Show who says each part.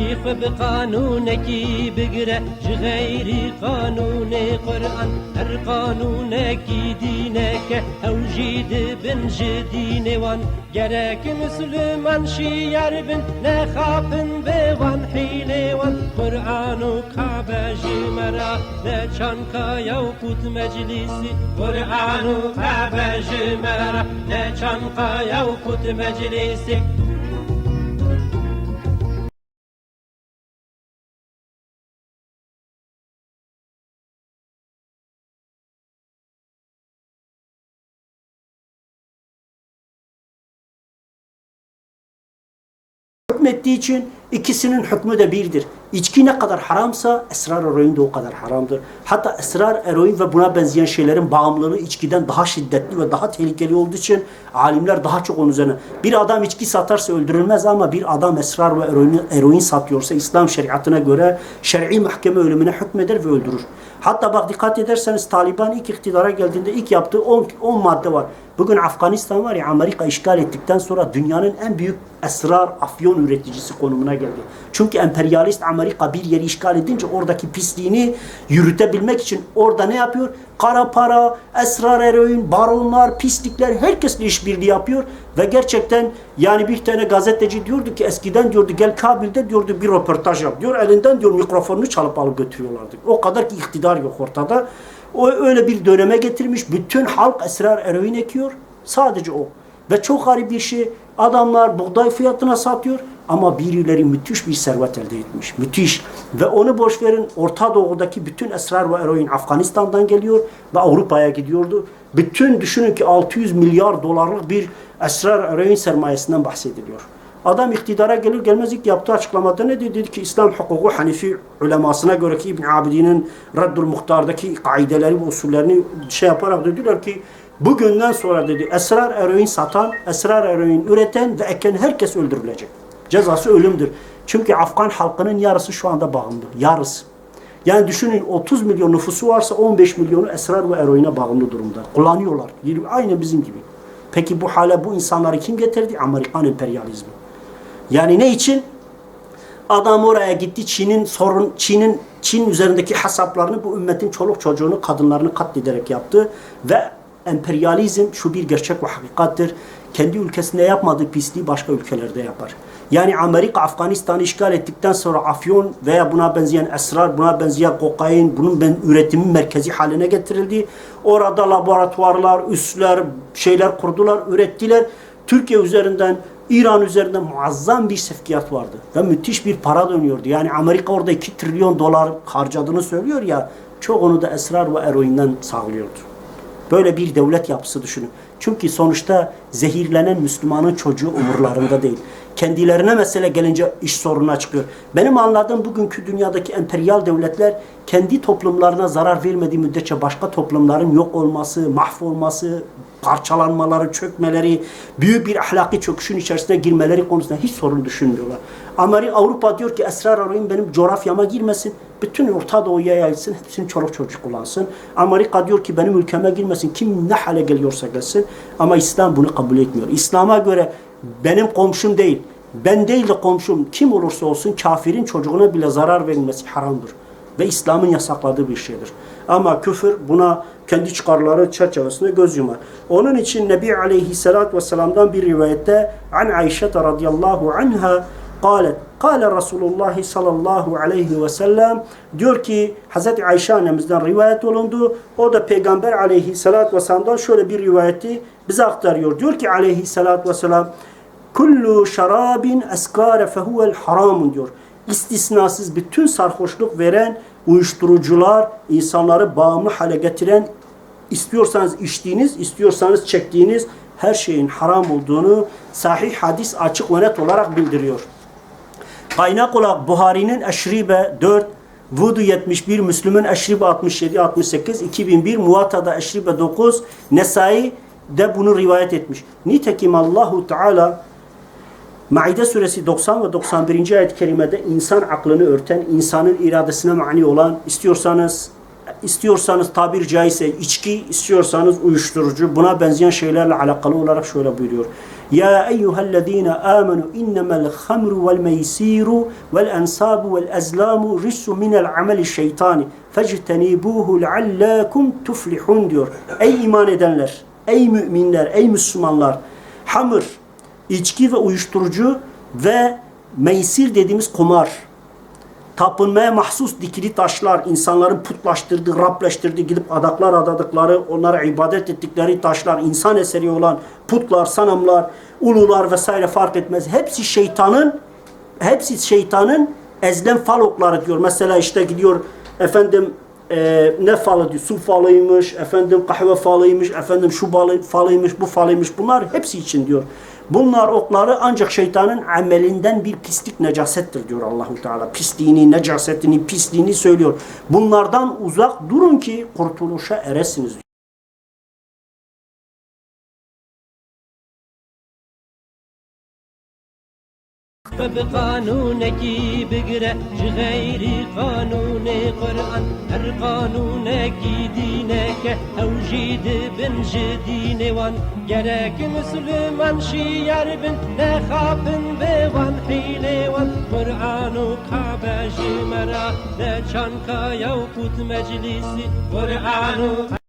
Speaker 1: في خب بقرأ غير قانون قرآن هر قانونك دينك أو جيد بن جدين وان جرك مسلمان شي بن نخاف بوان حيل وان. قرآن وكعبة جمرا نشانكا يو قد مجلسي قرآن وكعبة جمرا نشانكا يو قد مجلسي
Speaker 2: hükmettiği için ikisinin hükmü de birdir. İçki ne kadar haramsa esrar eroin de o kadar haramdır. Hatta esrar eroin ve buna benzeyen şeylerin bağımlılığı içkiden daha şiddetli ve daha tehlikeli olduğu için alimler daha çok onun üzerine. Bir adam içki satarsa öldürülmez ama bir adam esrar ve eroin, eroin satıyorsa İslam şeriatına göre şer'i mahkeme ölümüne hükmeder ve öldürür. Hatta bak dikkat ederseniz Taliban ilk iktidara geldiğinde ilk yaptığı 10 10 madde var. Bugün Afganistan var ya Amerika işgal ettikten sonra dünyanın en büyük esrar afyon üreticisi konumuna geldi. Çünkü emperyalist Amerika bir yeri işgal edince oradaki pisliğini yürütebilmek için orada ne yapıyor? Kara para, esrar eroin, baronlar, pislikler herkesle işbirliği yapıyor ve gerçekten yani bir tane gazeteci diyordu ki eskiden diyordu gel Kabil'de diyordu bir röportaj yap diyor. Elinden diyor mikrofonunu çalıp alıp götürüyorlardı. O kadar ki iktidar yok ortada. O öyle bir döneme getirmiş. Bütün halk esrar eroin ekiyor. Sadece o. Ve çok garip bir şey. Adamlar buğday fiyatına satıyor ama birileri müthiş bir servet elde etmiş. Müthiş. Ve onu boş verin Orta Doğu'daki bütün esrar ve eroin Afganistan'dan geliyor ve Avrupa'ya gidiyordu. Bütün düşünün ki 600 milyar dolarlık bir esrar eroin sermayesinden bahsediliyor. Adam iktidara gelir gelmez ilk yaptığı açıklamada ne dedi? Dedi ki İslam hukuku Hanifi ulemasına göre ki İbn Abidin'in Reddül Muhtar'daki kaideleri ve usullerini şey yaparak dediler ki bugünden sonra dedi esrar eroin satan, esrar eroin üreten ve eken herkes öldürülecek. Cezası ölümdür. Çünkü Afgan halkının yarısı şu anda bağımlı. Yarısı. Yani düşünün 30 milyon nüfusu varsa 15 milyonu esrar ve eroine bağımlı durumda. Kullanıyorlar. Aynı bizim gibi. Peki bu hale bu insanları kim getirdi? Amerikan emperyalizmi. Yani ne için? Adam oraya gitti Çin'in sorun Çin'in Çin üzerindeki hesaplarını bu ümmetin çoluk çocuğunu, kadınlarını katlederek yaptı ve emperyalizm şu bir gerçek ve hakikattir. Kendi ülkesinde yapmadığı pisliği başka ülkelerde yapar. Yani Amerika Afganistan'ı işgal ettikten sonra afyon veya buna benzeyen esrar, buna benzeyen kokain, bunun ben üretimi merkezi haline getirildi. Orada laboratuvarlar, üsler, şeyler kurdular, ürettiler. Türkiye üzerinden İran üzerinde muazzam bir sevkiyat vardı. Ve müthiş bir para dönüyordu. Yani Amerika orada 2 trilyon dolar harcadığını söylüyor ya, çoğunu da esrar ve eroinden sağlıyordu. Böyle bir devlet yapısı düşünün. Çünkü sonuçta zehirlenen Müslümanın çocuğu umurlarında değil. Kendilerine mesele gelince iş sorununa çıkıyor. Benim anladığım bugünkü dünyadaki emperyal devletler kendi toplumlarına zarar vermediği müddetçe başka toplumların yok olması, mahvolması, parçalanmaları, çökmeleri, büyük bir ahlaki çöküşün içerisine girmeleri konusunda hiç sorun düşünmüyorlar. Amerika, Avrupa diyor ki esrar arayın benim coğrafyama girmesin. Bütün Orta Doğu'ya yayılsın. Hepsini çoluk çocuk kullansın. Amerika diyor ki benim ülkeme girmesin. Kim ne hale geliyorsa gelsin. Ama İslam bunu kabul etmiyor. İslam'a göre benim komşum değil. Ben değil de komşum kim olursa olsun kafirin çocuğuna bile zarar verilmesi haramdır. Ve İslam'ın yasakladığı bir şeydir. Ama küfür buna kendi çıkarları çerçevesinde göz yumar. Onun için Nebi Aleyhisselatü Vesselam'dan bir rivayette an Ayşe radıyallahu anha Kâlet. Kâle Resulullah sallallahu aleyhi ve sellem diyor ki Hazreti Ayşe annemizden rivayet olundu. O da Peygamber aleyhissalatü vesselam'dan şöyle bir rivayeti bize aktarıyor. Diyor ki aleyhissalatü vesselam kullu şarabin eskare fehuvel haramun diyor. İstisnasız bütün sarhoşluk veren uyuşturucular insanları bağımlı hale getiren istiyorsanız içtiğiniz, istiyorsanız çektiğiniz her şeyin haram olduğunu sahih hadis açık ve net olarak bildiriyor. Kaynak olarak Buhari'nin Eşribe 4, Vudu 71, Müslüm'ün Eşribe 67, 68, 2001, Muvata'da Eşribe 9, Nesai de bunu rivayet etmiş. Nitekim Allahu Teala Maide suresi 90 ve 91. ayet-i kerimede insan aklını örten, insanın iradesine mani olan, istiyorsanız istiyorsanız tabir caizse içki, istiyorsanız uyuşturucu, buna benzeyen şeylerle alakalı olarak şöyle buyuruyor. Amenu innemel hamru vel meysiru vel ensabu vel ezlamu rissu minel ameli şeytani fectenibuhu leallakum tuflihun diyor. Ey iman edenler, ey müminler, ey Müslümanlar, hamur, içki ve uyuşturucu ve meysir dediğimiz kumar, tapınmaya mahsus dikili taşlar, insanların putlaştırdığı, Rableştirdiği, gidip adaklar adadıkları, onlara ibadet ettikleri taşlar, insan eseri olan putlar, sanamlar, ulular vesaire fark etmez. Hepsi şeytanın, hepsi şeytanın ezlen fal okları diyor. Mesela işte gidiyor efendim e, ne falı diyor, su falıymış, efendim kahve falıymış, efendim şu balı, falıymış, bu falıymış. Bunlar hepsi için diyor. Bunlar okları ancak şeytanın amelinden bir pislik necasettir diyor Allahu Teala. Pisliğini, necasetini, pisliğini söylüyor. Bunlardan uzak durun ki kurtuluşa eresiniz diyor.
Speaker 1: بقانونكي بقرا غير قانون قرآن هر قانون قانونکی دینکه أو جید بن جدین وان گرک مسلمان شیار بن نخابن به وان حیله وان قرآن و کعبه جمرا نچان که یو پوت مجلسی قرآن و